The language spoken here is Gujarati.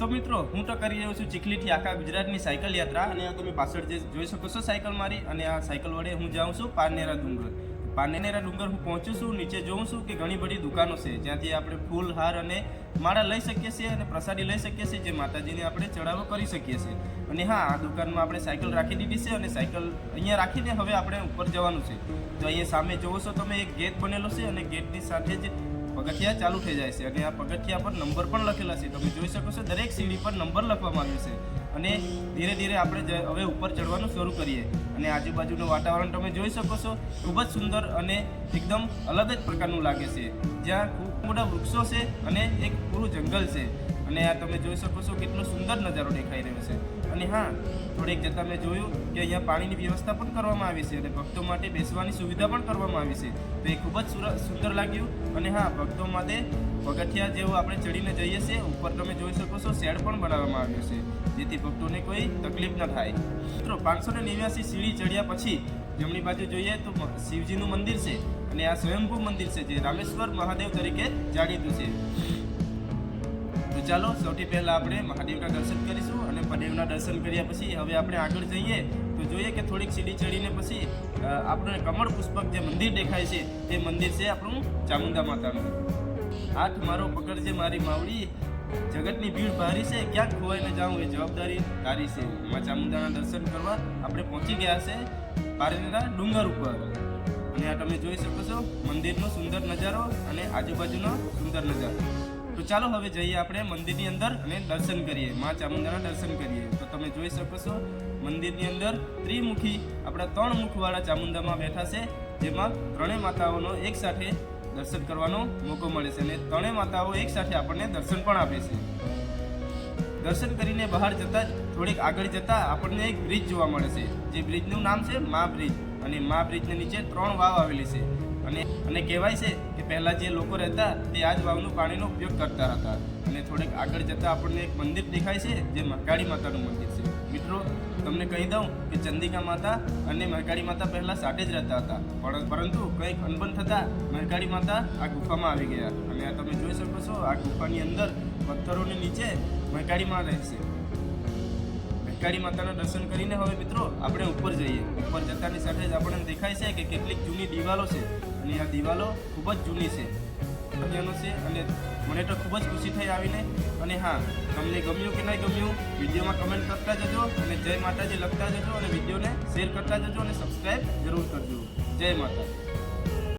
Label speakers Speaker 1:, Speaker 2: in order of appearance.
Speaker 1: તો મિત્રો, હું તો કરી રહ્યો છું ચીખલીથી આખા ગુજરાતની સાયકલ યાત્રા અને આ તમે પાછળ જે જોઈ શકો છો સાયકલ મારી અને આ સાયકલ વડે હું જાઉં છું પારનેરા ડુંગર. પારનેરા ડુંગર હું પહોંચું છું, નીચે જોઉં છું કે ઘણી બધી દુકાનો છે, જ્યાંથી આપણે ફૂલ હાર અને માળા લઈ શકીએ છીએ અને પ્રસાદી લઈ શકીએ છીએ જે માતાજીને આપણે ચડાવો કરી શકીએ છીએ. અને હા, આ દુકાનમાં આપણે સાયકલ રાખી દીધી છે અને સાયકલ અહીંયા રાખીને હવે આપણે ઉપર જવાનું છે. તો અહીંયા સામે જોવો છો તમે, એક ગેટ બનેલો છે અને ગેટની સાથે જ પગથિયા ચાલુ થઈ જાય છે. અને આ પગથિયા પર નંબર પણ લખેલા છે. તમે જોઈ શકો છો, દરેક સીડી પર નંબર લખવામાં આવ્યો છે. અને ધીરે ધીરે આપણે હવે ઉપર ચડવાનું શરૂ કરીએ. અને આજુબાજુનું વાતાવરણ તમે જોઈ શકો છો, ખૂબ જ સુંદર અને એકદમ અલગ જ પ્રકારનું લાગે છે. જ્યાં ખૂબ મોટા વૃક્ષો છે અને એક પૂરું જંગલ છે. અને આ તમે જોઈ શકો છો કેટલો સુંદર નજારો દેખાઈ રહ્યો છે. અને હા, થોડીક જતાં મેં જોયું કે અહીંયા પાણીની વ્યવસ્થા પણ કરવામાં આવી છે અને ભક્તો માટે બેસવાની સુવિધા પણ કરવામાં આવી છે. તો એ ખૂબ જ સુંદર લાગ્યું. અને હા, ભક્તો માટે પગથિયા જેવું આપણે ચડીને જઈએ છીએ, ઉપર તમે જોઈ શકો છો શેડ પણ બનાવવામાં આવ્યો છે, જેથી ભક્તોને કોઈ તકલીફ ન થાય. મિત્રો, પાંચસો ને નેવ્યાસી સીડી ચડ્યા પછી જમણી બાજુ જોઈએ તો શિવજીનું મંદિર છે અને આ સ્વયંભૂ મંદિર છે, જે રામેશ્વર મહાદેવ તરીકે જાણીતું છે. તો ચાલો, સૌથી પહેલાં આપણે મહાદેવના દર્શન કરીશું અને મહાદેવના દર્શન કર્યા પછી હવે આપણે આગળ જઈએ. તો જોઈએ કે થોડીક સીડી ચડીને પછી આપણે કમળ પુષ્પક જે મંદિર દેખાય છે, તે મંદિર છે આપણું ચામુંડા માતાનું. હાથ મારો પકડજે મારી માવડી. જગતની ભીડ ભારી છે ક્યાંક ખોવાઈ ન જાઉં એ જવાબદારી તારી છે. માં ચામુંડાના દર્શન કરવા આપણે પહોંચી ગયા છે પારેલા ડુંગર ઉપર. અને આ તમે જોઈ શકો છો મંદિરનો સુંદર નજારો અને આજુબાજુનો સુંદર નજારો. તો ચાલો હવે જઈએ આપણે મંદિરની અંદર અને દર્શન કરીએ. મા ચામુંડાના દર્શન કરીએ. તો તમે જોઈ શકો છો, મંદિરની અંદર ત્રિમુખી આપણા ત્રણ મુખવાળા ચામુંડામાં બેઠા છે, જેમાં ત્રણેય માતાઓનો એક સાથે દર્શન કરવાનો મોકો મળે છે અને ત્રણેય માતાઓ એક સાથે આપણને દર્શન પણ આપે છે. દર્શન કરીને બહાર જતાં, થોડીક આગળ જતાં આપણને એક બ્રિજ જોવા મળે છે, જે બ્રિજનું નામ છે મા બ્રિજ. અને મા બ્રિજની નીચે ત્રણ વાવ આવેલી છે. અને અને કહેવાય છે કે પહેલાં જે લોકો રહેતા તે આ જ વાવનું પાણીનો ઉપયોગ કરતા હતા. અને થોડેક આગળ જતાં આપણને એક મંદિર દેખાય છે, જે મકાળી માતાનું મંદિર છે. મિત્રો, તમને કહી દઉં કે ચંદિકા માતા અને મહાકાળી માતા પહેલાં સાથે જ રહેતા હતા. પરંતુ કંઈક અનબન થતાં મહાકાળી માતા આ ગુફામાં આવી ગયા. અને આ તમે જોઈ શકો છો, આ ગુફાની અંદર પથ્થરોની નીચે મહાકાળી માં રહેશે મહેકાળી માતાના દર્શન કરીને હવે મિત્રો, આપણે ઉપર જઈએ. ઉપર જતાની સાથે જ આપણને દેખાય છે કે કેટલીક જૂની દિવાલો છે. અને આ દિવાલો ખૂબ જ જૂની છે. અન્યનો છે અને મને તો ખૂબ જ ખુશી થઈ આવીને અને હા, તમને ગમ્યું કે નહીં ગમ્યું, વિડીયોમાં કમેન્ટ કરતા જજો અને જય માતાજી લખતા જજો અને વિડીયોને શેર કરતા જજો અને સબસ્ક્રાઈબ જરૂર કરજો. જય માતા